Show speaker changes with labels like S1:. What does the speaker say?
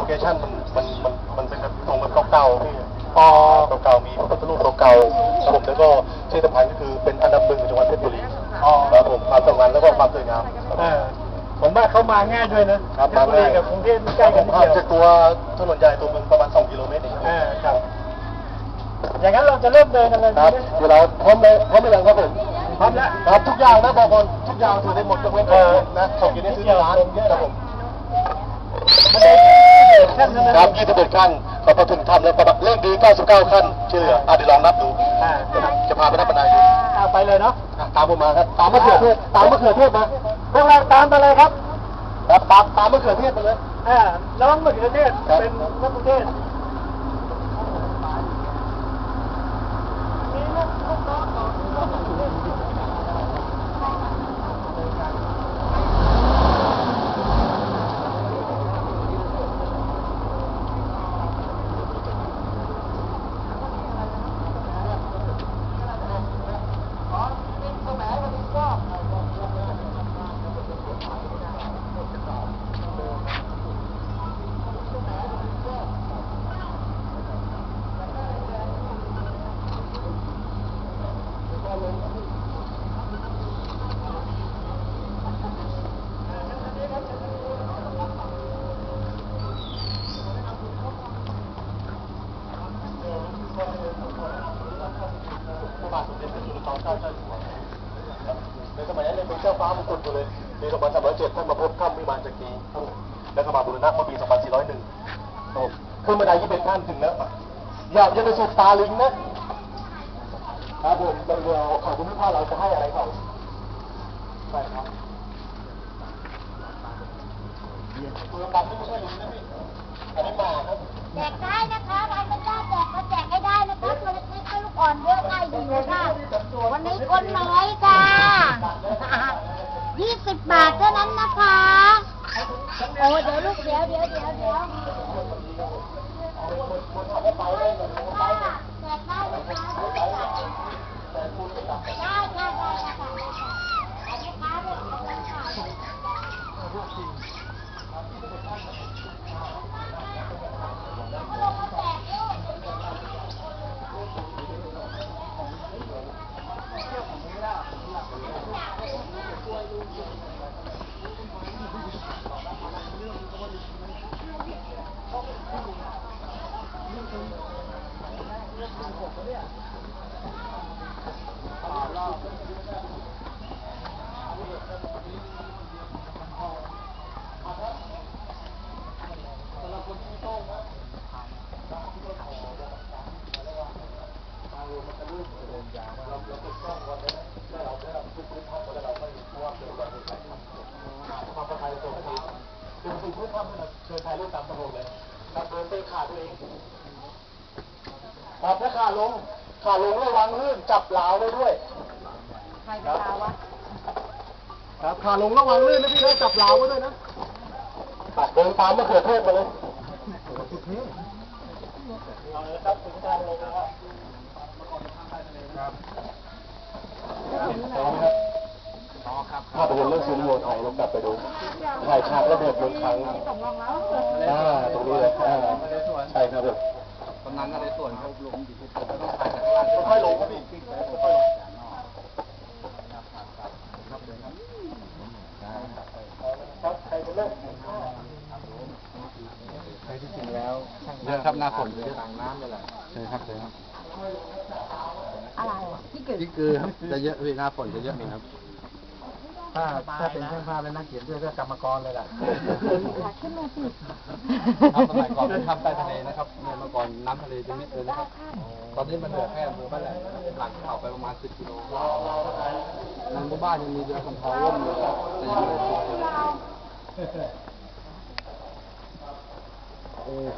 S1: ลเคชั่นมันมันมันมันเป็นแบบตรงแบบเก่าๆพี่
S2: อ๋อ
S1: เก่าๆมีพระพุทธรูปเก่าๆครับผมแล้วก็ที่สำคัญก็คือเป็นอันดับหนึ่งของจังหวัดเพชรบุรี
S2: อ๋อ
S1: ครับผมความสำคัญแล้วก็ความสวยงาม
S2: เออผมว่าเขามาง่ายด้วยนะครับเพชรบุรีกับกรุงเทพมันใกล้
S1: ผ
S2: กัน
S1: ม
S2: นิด
S1: ห่าง
S2: เดี
S1: จายก
S2: ว
S1: ตัวถนนใหญ่ตัวเมืองประมาณ 2 กิโลเมตรเอง
S2: เออครับ อย่างนั้นเราจะเริ่มเดินกันเลย
S1: ครับ
S2: ไหม
S1: เวลาพร้อมเลยพร้อมหรือยังครับผม
S2: พร้อมแล้ว
S1: ครับทุกอย่างนะบอกคนทุกอย่างถือได้หมดยกเว้นของกินนะของกินได้ซื้อที่ร้านครับผม
S2: บันไดขึ้นเท่านั้น
S1: ครับ21ขั้นพอถึงทำแล้วประมาณเลขดี 99 ขั้นที่เหลืออะเดี๋ยวลองนับดู
S2: อ่า
S1: จะพาไปนับบันไดดู
S2: เอาไปเลยเนาะ
S1: อะตามผมมาครับ ตามมะเขือเทศ ตามมะเขือเทศมา
S2: พวกเราตามไปเลยครับ
S1: ครับตามตามมะเขือเทศไปเลย
S2: อ่าน้องมะเขือเทศ
S1: ครับ
S2: เป็นมะเขือเทศ
S1: ในสมัยนั้นเป็นเจ้าฟ้ามงกุฎอยู่เลยปี2307ท่านมาพบถ้ำวิมานจักรีแล้วก็มาบูรณะเมื่อปี2401ครับขึ้นบันไดยี่เป็นขั้นถึงแล้วอย่าอย่าไปสุดตาลิงนะครับผมเราเดี๋ยวขอบคุณพ่อเราจะให้อะไรเขาใช่ครับตัวดำนี่ไม่ใช่ลิงนะพี่อันนี้หมาครับ
S3: แจกได้นะคะใครไม่กล้าแจกก็แจกให้ได้นะคะตัวเล็กๆให้ลูกอ่อนเยอะง่ายดีเลยค่ะวันนี้คนน้อยค่ะยี่ สิบบาทเท่านั้นนะคะ โอ้เดี๋ยวลูกเดี๋ยวเดี๋ยวเดี๋ยวเดี๋ยวแจกได้นะคะได้ค่ะได้ค่ะได้ค่ะอันนี้ค้าด้วยค่ะลงมาแจกลูก
S1: ความปลอดภัยตัวเองเป็นสิ่งที่ทำให้เราเชิญถ่ายรูป ตามตำรวจเลยครับเดินไปขาตัวเองครับถ้าขาลง ขาลงระวังลื่นจับหลาวไว้ด้วย
S3: ใครเป็นเราวะ
S1: ครับขาลงระวังลื่นนะพี่นะจับหลาวไว้ด้วยนะเดินตามมะเขือเทศมาเลยเอาเลยครับถึงการลงแล้วครับครับภาพยน ตร์เรื่องซีรีโอไทยเรากลับไปดูถ่ายฉากระเบิดเมืองครั้งอ่าตรงนี้เลยอ่าใช่ครับผม
S4: กำนันอะไรส่วนเขาลงอยู่ที่ผมต้องถ่ายจากข้างล่าง
S1: ค่อยๆลงครับพี่ค่อยๆลงครับใครเป็นเลิก
S4: ที่จริงแล้วเยอะครับหน้าฝนเยอะต่างน้ำนี่แหละใช่ครับใช่ครับ
S3: อะไรที่เกิด
S4: นี่คือครับจะเยอะพี่หน้าฝนจะเยอะหน่อยครับ
S2: ถ้าถ้าเป็นช่างภาพและนักเขียนด้วยก็กรรมกรเลยล่ะ
S3: ขึ้นมาสิ
S4: ครับสมัยก่อนผมทำใต้ทะเลนะครับเมื่อก่อนน้ำทะเลจะนิดเลยนะครับ ตอนนี้มันเหลือแค่เำเภอบ้านแหลมหลังเขาไปประมาณสิบกิโลหลังบ้านยังมีเรือสำเภาล่มอยู่แต่ยังไม่ได้ติดเออ